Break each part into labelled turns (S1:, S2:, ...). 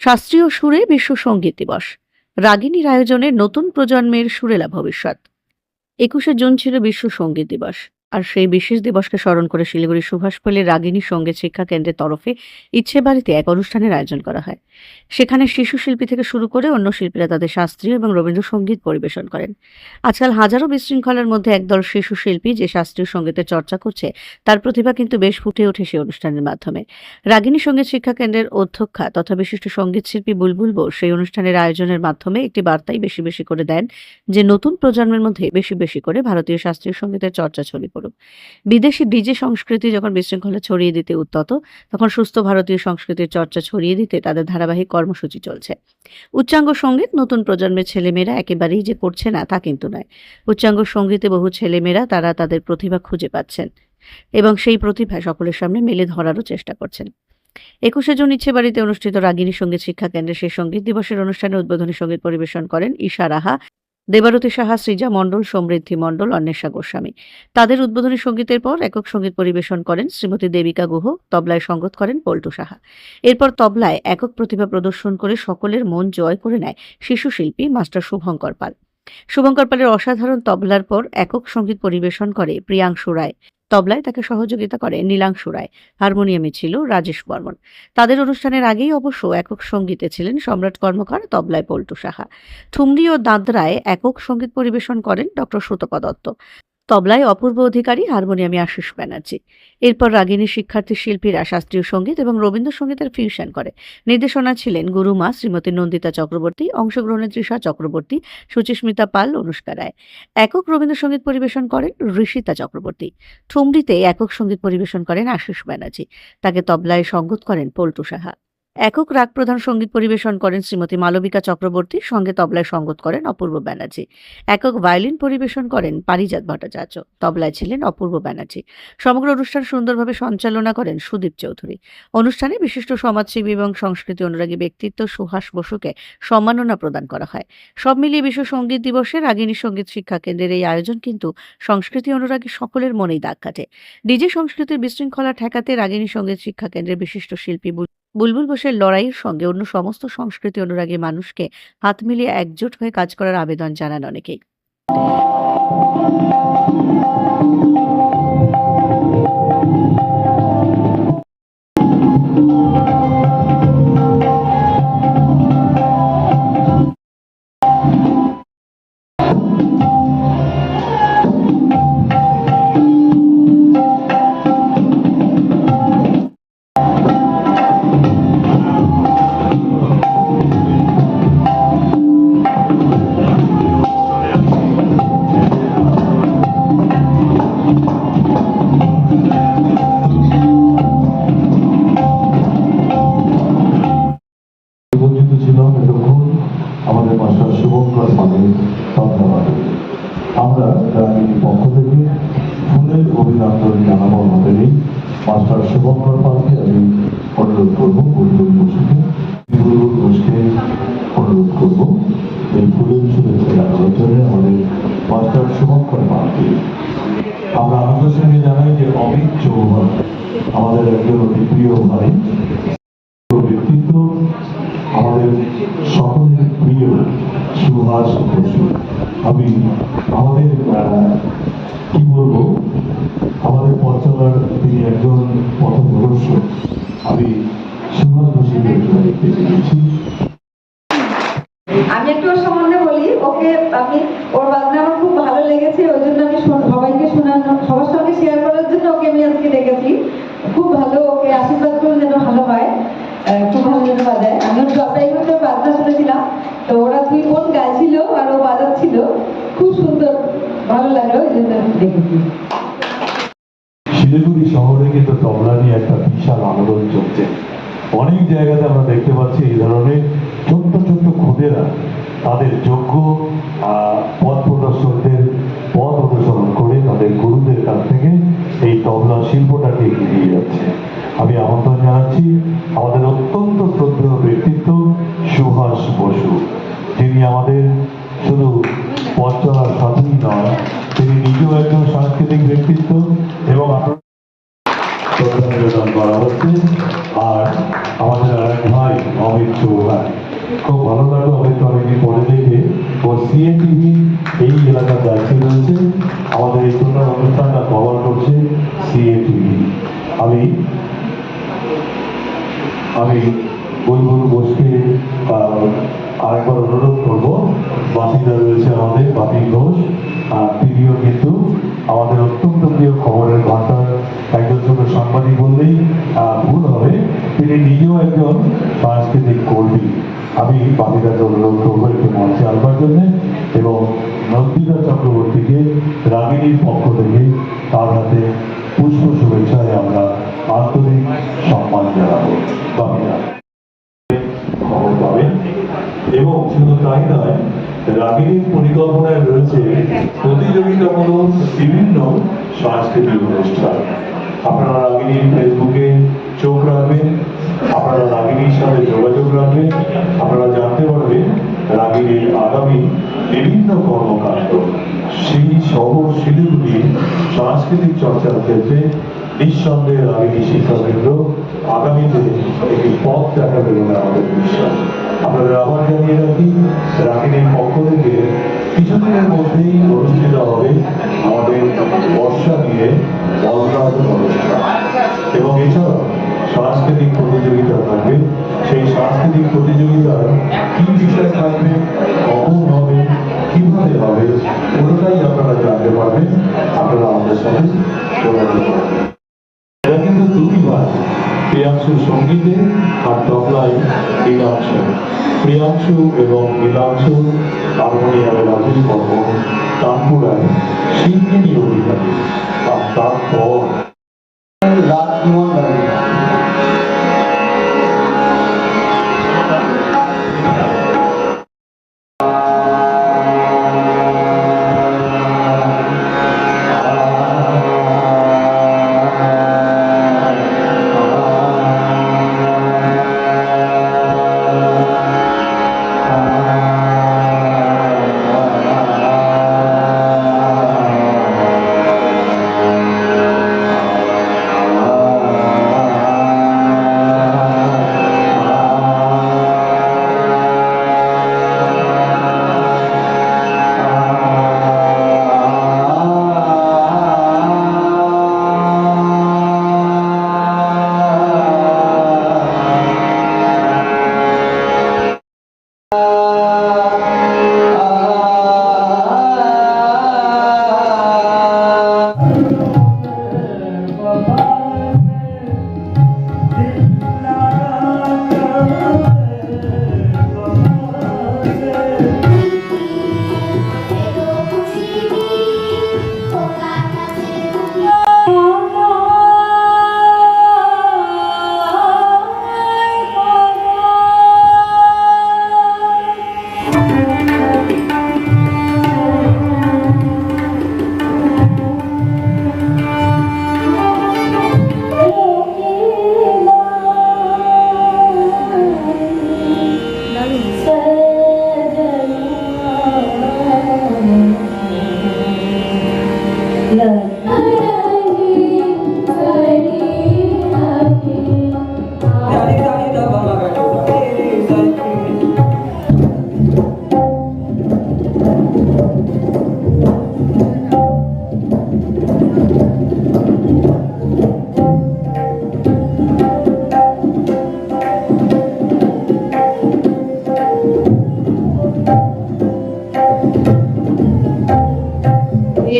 S1: শাস্ত্রীয় সুরে বিশ্ব সংগীত দিবস। রাগিনীর আয়োজনে নতুন প্রজন্মের সুরেলা ভবিষ্যৎ। একুশে জুন ছিল বিশ্ব সংগীত দিবস। আর সেই বিশেষ দিবসকে স্মরণ করে শিলিগুড়ি সুভাষপল্লী রাগিনী সংগীত শিক্ষা কেন্দ্রের তরফে ইচ্ছে বাড়িতে এক অনুষ্ঠানের আয়োজন করা হয়। সেখানে শিশু শিল্পী থেকে শুরু করে অন্য শিল্পীরা তাদের শাস্ত্রীয় এবং রবীন্দ্রসঙ্গীত পরিবেশন করেন। আজকাল হাজারো বিশৃঙ্খলার মধ্যে একদল শিশু শিল্পী যে শাস্ত্রীয় সঙ্গীতের চর্চা করছে, তার প্রতিভা কিন্তু বেশ ফুটে ওঠে সেই অনুষ্ঠানের মাধ্যমে। রাগিনী সংগীত শিক্ষা কেন্দ্রের অধ্যক্ষা তথা বিশিষ্ট সংগীত শিল্পী বুলবুল বোস সেই অনুষ্ঠানের আয়োজনের মাধ্যমে একটি বার্তাই বেশি বেশি করে দেন যে, নতুন প্রজন্মের মধ্যে বেশি বেশি করে ভারতীয় শাস্ত্রীয় সঙ্গীতের চর্চা ছড়িয়ে পড়ুক বিদেশি ডিজে সংস্কৃতি যখন বিশৃঙ্খলা ছড়িয়ে দিতে উদ্যত, তখন সুস্থ ভারতীয় সংস্কৃতির চর্চা ছড়িয়ে দিতে তাদের ধারাবাহিক কর্মসূচি চলছে। উচ্চাঙ্গ সংগীত নতুন প্রজন্মের ছেলেমেয়েরা একেবারেই যে করছে না, তা কিন্তু নয়। উচ্চাঙ্গ সঙ্গীতে বহু ছেলেমেয়েরা তারা তাদের প্রতিভা খুঁজে পাচ্ছেন এবং সেই প্রতিভা সকলের সামনে মেলে ধরারও চেষ্টা করছেন। একুশে জুন ইচ্ছে বাড়িতে অনুষ্ঠিত রাগিনী সংগীত শিক্ষা কেন্দ্রে সেই সংগীত দিবসের অনুষ্ঠানে উদ্বোধনী সংগীত পরিবেশন করেন ঈশা রাহা। দেবারতী সাহা, সৃজা মণ্ডল, সমৃদ্ধি মণ্ডল, অন্বেষা গোস্বামী। তাদের উদ্বোধনী সঙ্গীতের পর একক সংগীত পরিবেশন করেন শ্রীমতী দেবিকা গুহ, তবলায় সঙ্গত করেন পল্টু সাহা। এরপর তবলায় একক প্রতিভা প্রদর্শন করে সকলের মন জয় করে নেয় শিশু শিল্পী মাস্টার শুভঙ্কর পাল। শুভঙ্কর পালের অসাধারণ তবলার পর একক সংগীত পরিবেশন করে প্রিয়াংশু রায়। তবলায় তাকে সহযোগিতা করে নীলাংশু রায়। হারমোনিয়ামে ছিল রাজেশ বর্মন। তাদের অনুষ্ঠানের আগেই অবশ্য একক সঙ্গীতে ছিলেন সম্রাট কর্মকার তবলায় পল্টু সাহা। ঠুমরি ও দাদরায় একক সংগীত পরিবেশন করেন ডক্টর সুতপা দত্ত। তবলায় অপূর্ব অধিকারী হারমোনিয়ামে আশিস ব্যানার্জি। এরপর রাগিনী শিক্ষার্থী শিল্পীরা শাস্ত্রীয় সংগীত এবং রবীন্দ্রসঙ্গীতের ফিউশন করে। নির্দেশনা ছিলেন গুরুমা শ্রীমতী নন্দিতা চক্রবর্তী, অংশগ্রহণে তৃষা চক্রবর্তী সুচিস্মিতা পাল, অনুষ্কা রায়। একক রবীন্দ্রসঙ্গীত পরিবেশন করেন ঋষিতা চক্রবর্তী। ঠুমরিতে একক সংগীত পরিবেশন করেন আশিস ব্যানার্জি। তাকে তবলায় সঙ্গত করেন পল্টু সাহা। একক রাগ প্রধান সংগীত পরিবেশন করেন শ্রীমতী মালবিকা চক্রবর্তী, সঙ্গে তবলায় সঙ্গত করেন অপূর্ব ব্যানার্জি। একক ভায়োলিন পরিবেশন করেন পারিজাত ভট্টাচার্য, তবলায় ছিলেন অপূর্ব ব্যানার্জি। সমগ্র অনুষ্ঠান সুন্দরভাবে সঞ্চালনা করেন সুদীপ চৌধুরী। অনুষ্ঠানে বিশিষ্ট সমাজসেবী এবং সংস্কৃতি অনুরাগী ব্যক্তিত্ব সুহাস বসুকে সম্মাননা প্রদান করা হয়। সব মিলিয়ে বিশ্ব সংগীত দিবসে রাগিনী সংগীত শিক্ষা কেন্দ্রের এই আয়োজন কিন্তু সংস্কৃতি অনুরাগী সকলের মনেই দাগ কাটে। ডিজে সংস্কৃতির বিশৃঙ্খলা ঠেকাতে রাগিনী সংগীত শিক্ষা কেন্দ্রের বিশিষ্ট শিল্পী বুলবুল বোসের লড়াইয়ের সঙ্গে অন্য সমস্ত সংস্কৃতি অনুরাগী মানুষকে হাত মিলিয়ে একজোট হয়ে কাজ করার আবেদন জানান অনেকেই।
S2: করব। এই ফুলের শুভেচ্ছা আমাদের মাস্টার শুভঙ্কর পালকে আমরা আনন্দের সঙ্গে জানাই যে অমিত চৌহান আমাদের একজন অতি প্রিয় ভাই। ব্যক্তিত্ব আমাদের সকলের প্রিয় সুভাষ বসু। আমি আমাদের কি বলব? আমাদের পথচলার তিনি একজন পথপ্রদর্শক আমি সুভাষ বসুকে দেখতে পেয়েছি
S3: আমি একটু ওর সম্বন্ধে বলি। ওকে আমি, ওর বাজনা আমার খুব ভালো লেগেছে, ওই জন্য আমি সবাইকে শোনানো, সবার সঙ্গে শেয়ার করার জন্য ওকে আমি আজকে ডেকেছি। খুব ভালো, ওকে আশীর্বাদ করুন যেন ভালো হয় খুব ভালো যেন বাজায়। আমি ওর বাজনা শুনেছিলাম। তো ওরা দুই বোন গাইছিল আর ও বাজাচ্ছিল। খুব সুন্দর, ভালো লাগল ওই জন্য আমি ডেকেছি।
S2: শিলিগুড়ি শহরে কিন্তু তবলা নিয়ে একটা বিশাল আন্দোলন চলছে। অনেক জায়গাতে আমরা দেখতে পাচ্ছি এই ধরনের ছোট্ট ছোট্ট খুদেরা তাদের যোগ্য পথ প্রদর্শকদের পথ অনুসরণ করে তাদের গুরুদের কাছ থেকে এই তবলা শিল্পটাকে এগিয়ে যাচ্ছে। আমি আমন্ত্রণ জানাচ্ছি আমাদের অত্যন্ত শ্রদ্ধেয় ব্যক্তিত্ব সুভাষ বসু। যিনি আমাদের শুধু পথ চলার সাথেই নয়, তিনি নিজেও একজন সাংস্কৃতিক ব্যক্তিত্ব এবং আপনার শ্রদ্ধা নিবেদন করা হচ্ছে। আর আমাদের খুব ভালো লাগল। অমিত অনেকদিন পরে দেখে ও সিএটিভি এই এলাকার দায়িত্বে রয়েছে। আমাদের এই টোটাল অনুষ্ঠানটা কভার করছে সিএটিভি আমি আমি বুলবুল বোসকে আরেকবার অনুরোধ করব। বাসিন্দা রয়েছে আমাদের বাপি ঘোষ, আর তিনিও কিন্তু আমাদের অত্যন্ত প্রিয় খবরের ঘণ্টার একজন ছোট সাংবাদিক বললেই ভুল হবে। তিনি নিজেও একজন সাংস্কৃতিক কর্মী। আমি বাপিদাকে অনুরোধ করব মঞ্চে আনবার জন্য এবং নন্দিতা চক্রবর্তীকে রাগিনীর পক্ষ থেকে তার হাতে পুষ্প শুভেচ্ছায় আমরা আন্তরিক সম্মান জানাব। পাবেন। এবং শুধু তাই নয়, রাগিনীর পরিকল্পনায় রয়েছে প্রতিযোগিতামূলক বিভিন্ন সাংস্কৃতিক অনুষ্ঠান। আপনারা রাগিনীর ফেসবুকে চোখ রাখবেন। আপনারা রাগিনীর সাথে যোগাযোগ রাখবেন, আপনারা জানতে পারবেন রাগিনীর আগামী বিভিন্ন কর্মকাণ্ড। সেই শহর শিলিগুড়ি সাংস্কৃতিক চর্চার ক্ষেত্রে নিঃসন্দেহে রাগিনী শিক্ষাকেন্দ্র আগামীতে একটি পথ দেখাবে বলে আমাদের বিশ্বাস। আপনাদের আবার জানিয়ে রাখি, রাগিনীর পক্ষ থেকে কিছুদিনের মধ্যেই অনুষ্ঠিত হবে আমাদের বর্ষা নিয়ে অনুষ্ঠান। এবং এছাড়াও সাংস্কৃতিক প্রতিযোগিতা থাকবে। সেই সাংস্কৃতিক প্রতিযোগিতার কি বিষয় থাকবে, কখন হবে, কীভাবে হবে, পুরোটাই আপনারা জানতে পারবেন। আপনারা আমাদের সাথে যোগাযোগ কিন্তু ভাই প্রিয়াংশু সঙ্গীতে আর তবলায় নীলাংশু প্রিয়াংশু এবং নীলাংশু হারমোনিয়ামে রাজেশ তানপুরায় সিংহেরি অধিকারী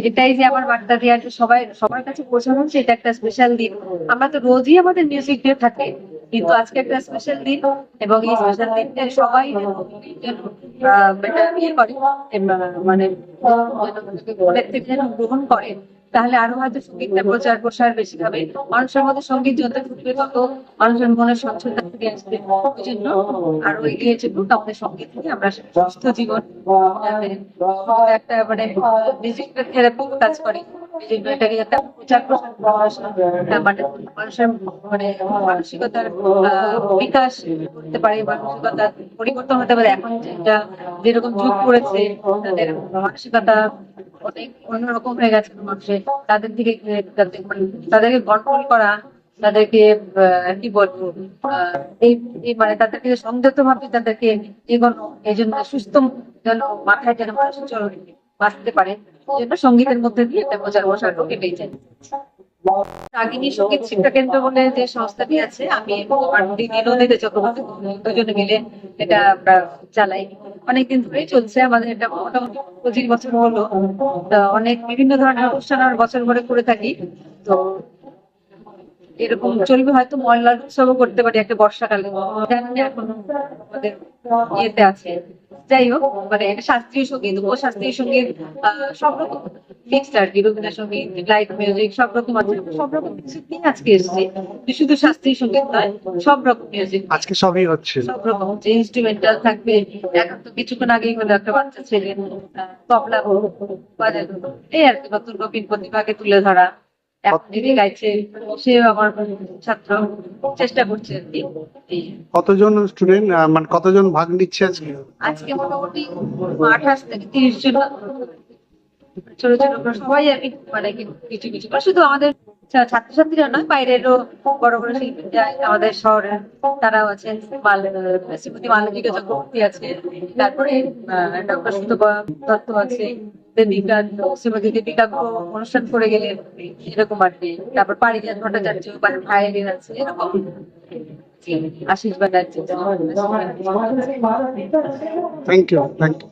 S4: এটাই যে আমার বার্তা দেওয়ার যে সবাই সবার কাছে পৌঁছানো এটা একটা স্পেশাল দিন আমরা তো রোজই আমাদের মিউজিক ডে থাকে কিন্তু আজকে একটা স্পেশাল দিন এবং এই স্পেশাল দিনটা সবাই ইয়ে মানে গ্রহণ করে তাহলে আরও হয়তো সঙ্গীতটা প্রচার প্রসার বেশি হবে। মানুষের মধ্যে সংগীত যত ঘুরবে তত মানুষের মনে স্বচ্ছতা ফিরে আসবে। ওই জন্য আরও এগিয়ে চলুন আমাদের সংগীত থেকে। আমরা সুস্থ জীবন একটা মানে মিউজিক থেরাপি কাজ করে। মানে মানুষের মানে পরিবর্তন হতে পারে। এখন যেটা যেরকম যুগ পড়েছে, তাদের মানসিকতা অনেক অন্যরকম হয়ে গেছে মানুষের। তাদের দিকে মানে তাদেরকে কন্ট্রোল করা, তাদেরকে কি বলব এই মানে তাদেরকে সংযত ভাবে তাদেরকে এগোনো, এই জন্য সুস্থ যেন মাথায় যেন মানুষ চল বাঁচতে পারে। সঙ্গীতের মধ্যে দিয়ে একটা প্রচার প্রসার কেটেই যায়। রাগিনী সংগীত শিক্ষা কেন্দ্র বলে যে সংস্থাটি আছে, আমি নদীতে চক্রবর্তী দুজনে মিলে এটা আমরা চালাই। অনেকদিন ধরেই চলছে, আমাদের এটা মোটামুটি পঁচিশ বছর হলো। অনেক বিভিন্ন ধরনের অনুষ্ঠান বছর ভরে করে থাকি। তো এরকম চলবে হয়তো ময়লার উৎসবও করতে পারি একটা বর্ষাকালে। এখন আমাদের ইয়েতে আছে। যাই হোক মানে এটা শাস্ত্রীয় সংগীত উপশাস্ত্রীয় সংগীত সব রকম মিক্সড আর কি রবীন্দ্রসঙ্গীত লাইট মিউজিক সব রকম আছে। সব রকম মিউজিক নিয়ে আজকে এসেছি। শুধু শাস্ত্রীয় সংগীত নয় সব রকম মিউজিক
S5: আজকে সবই হচ্ছে।
S4: সব রকম যে ইনস্ট্রুমেন্টাল থাকবে। এখন তো কিছুক্ষণ আগেই হলো একটা বাচ্চা ছেলে তবলা বাজালো এই আর কি নতুন নবীন প্রতিভাকে তুলে ধরা। এখন যিনি গাইছে সেও আমার ছাত্র চেষ্টা করছে আর কি।
S5: কতজন স্টুডেন্ট মানে কতজন ভাগ নিচ্ছে আজকে?
S4: আজকে মোটামুটি আঠাশ থেকে তিরিশ জন। ছোট ছোট সবাই আর কি মানে কিছু কিছু। শুধু আমাদের ছাত্রছাত্রীরা নয় বাইরেরও বড় বড় শিল্পী যায় আমাদের শহরে তারাও আছেন শ্রীমতী মালবিকা চক্রবর্তী আছে তারপরে ডক্টর সুতপা দত্ত আছে। দেবিকা শ্রীমতী দেবিকা অনুষ্ঠান করে গেলেন এরকম আর কি। তারপর পারিজাত ভট্টাচার্য ভাইলিন আছে, এরকম। Ashis Banerjee
S5: thank you thank you